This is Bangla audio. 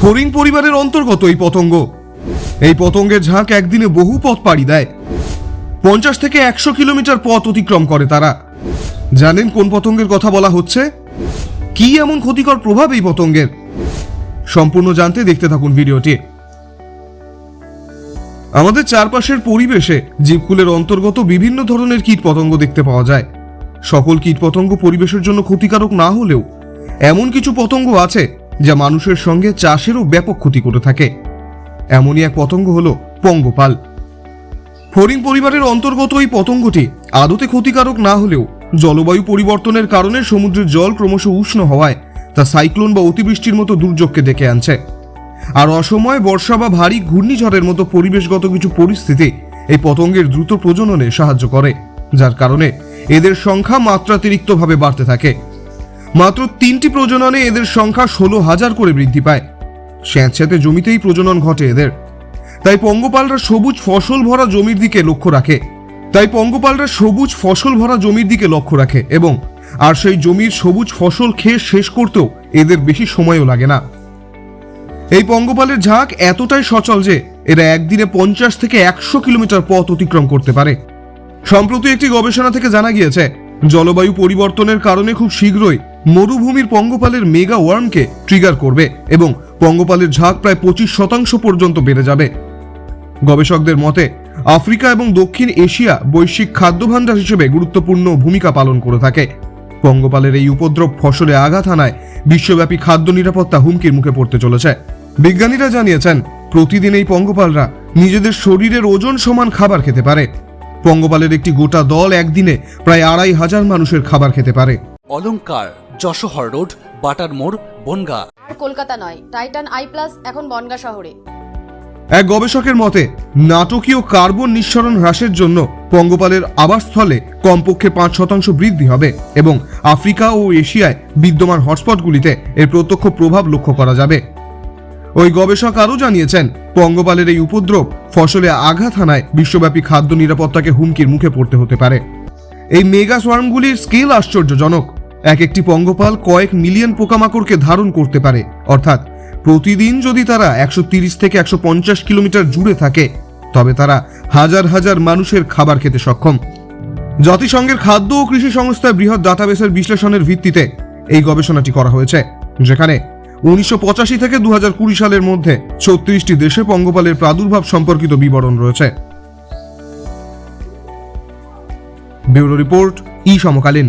ফড়িং পরিবারের অন্তর্গত এই পতঙ্গ। এই পতঙ্গের ঝাঁক একদিনে বহু পথ পাড়ি দেয়। পঞ্চাশ থেকে একশো কিলোমিটার পথ অতিক্রম করে তারা। জানেন কোন পতঙ্গের কথা বলা হচ্ছে? কি এমন ক্ষতিকর প্রভাব এই পতঙ্গের? সম্পূর্ণ জানতে দেখতে থাকুন ভিডিওটি। আমাদের চারপাশের পরিবেশে জীবকুলের অন্তর্গত বিভিন্ন ধরনের কীট পতঙ্গ দেখতে পাওয়া যায়। সকল কীট পতঙ্গ পরিবেশের জন্য ক্ষতিকারক না হলেও এমন কিছু পতঙ্গ আছে যা মানুষের সঙ্গে চাষেরও ব্যাপক ক্ষতি করে থাকে। এমনই এক পতঙ্গ হল পঙ্গপাল। ফড়িং পরিবারের অন্তর্গত এই পতঙ্গটি আদতে ক্ষতিকারক না হলেও জলবায়ু পরিবর্তনের কারণে সমুদ্রের জল ক্রমশ উষ্ণ হওয়ায় তা সাইক্লোন বা অতিবৃষ্টির মতো দুর্যোগকে ডেকে আনছে। আর অসময়ে বর্ষা বা ভারী ঘূর্ণিঝড়ের মতো পরিবেশগত কিছু পরিস্থিতি এই পতঙ্গের দ্রুত প্রজননে সাহায্য করে, যার কারণে এদের সংখ্যা মাত্রাতিরিক্তভাবে বাড়তে থাকে। মাত্র তিনটি প্রজননে এদের সংখ্যা ষোলো হাজার করে বৃদ্ধি পায়। স্যাঁতস্যাঁতে জমিতেই প্রজনন ঘটে এদের। তাই পঙ্গপালরা সবুজ ফসল ভরা জমির দিকে লক্ষ্য রাখে। তাই পঙ্গপালরা সবুজ ফসল ভরা জমির দিকে লক্ষ্য রাখে এবং আর সেই জমির সবুজ ফসল খেয়ে শেষ করতেও এদের বেশি সময়ও লাগে না। এই পঙ্গপালের ঝাঁক এতটাই সচল যে এরা একদিনে পঞ্চাশ থেকে একশো কিলোমিটার পথ অতিক্রম করতে পারে। সম্প্রতি একটি গবেষণা থেকে জানা গিয়েছে, জলবায়ু পরিবর্তনের কারণে খুব শীঘ্রই মরুভূমির পঙ্গপালের মেগা ওয়ার্মকে ট্রিগার করবে এবং পঙ্গপালের ঝাঁক প্রায় পঁচিশ শতাংশ পর্যন্ত বেড়ে যাবে। গবেষকদের মতে, আফ্রিকা এবং দক্ষিণ এশিয়া বৈশ্বিক খাদ্য ভাণ্ডার হিসেবে গুরুত্বপূর্ণ ভূমিকা পালন করে থাকে। পঙ্গপালের এই উপদ্রব ফসলে আঘাত হানায় বিশ্বব্যাপী খাদ্য নিরাপত্তা হুমকির মুখে পড়তে চলেছে। বিজ্ঞানীরা জানিয়েছেন, প্রতিদিন এই পঙ্গপালরা নিজেদের শরীরের ওজন সমান খাবার খেতে পারে। পঙ্গপালের একটি গোটা দল একদিনে প্রায় আড়াই হাজার মানুষের খাবার খেতে পারে। অলংকার যশোহর রোড বাটার মোড় বনগা। আর কলকাতা নয় টাইটান আই প্লাস এখন বনগা শহরে। এক গবেষকের মতে নাটকীয় কার্বন নিঃসরণ হ্রাসের জন্য পঙ্গপালের আবাসস্থলে কমপক্ষে পাঁচ শতাংশ বৃদ্ধি হবে এবং আফ্রিকা ও এশিয়ায় বিদ্যমান হটস্পটগুলিতে এর প্রত্যক্ষ প্রভাব লক্ষ্য করা যাবে। ওই গবেষক আরও জানিয়েছেন পঙ্গপালের এই উপদ্রব ফসলে আঘাত হানায় বিশ্বব্যাপী খাদ্য নিরাপত্তাকে হুমকির মুখে পড়তে হতে পারে। এই মেগা সোয়ার্মগুলির স্কেল আশ্চর্যজনক। এক একটি পঙ্গপাল কয়েক মিলিয়ন পোকামাকড়কে ধারণ করতে পারে। অর্থাৎ, প্রতিদিন যদি তারা একশো থেকে একশো পঞ্চাশ কিলোমিটার জুড়ে থাকে, তবে তারা হাজার হাজার মানুষের খাবার খেতে সক্ষম। জাতিসংঘের খাদ্য ও কৃষি সংস্থার বৃহৎ ডাটাবেসের বিশ্লেষণের ভিত্তিতে এই গবেষণাটি করা হয়েছে, যেখানে উনিশশো পঁচাশি থেকে দু সালের মধ্যে ছত্রিশটি দেশে পঙ্গপালের প্রাদুর্ভাব সম্পর্কিত বিবরণ রয়েছে। ব্যুরো রিপোর্ট, ই সমকালীন।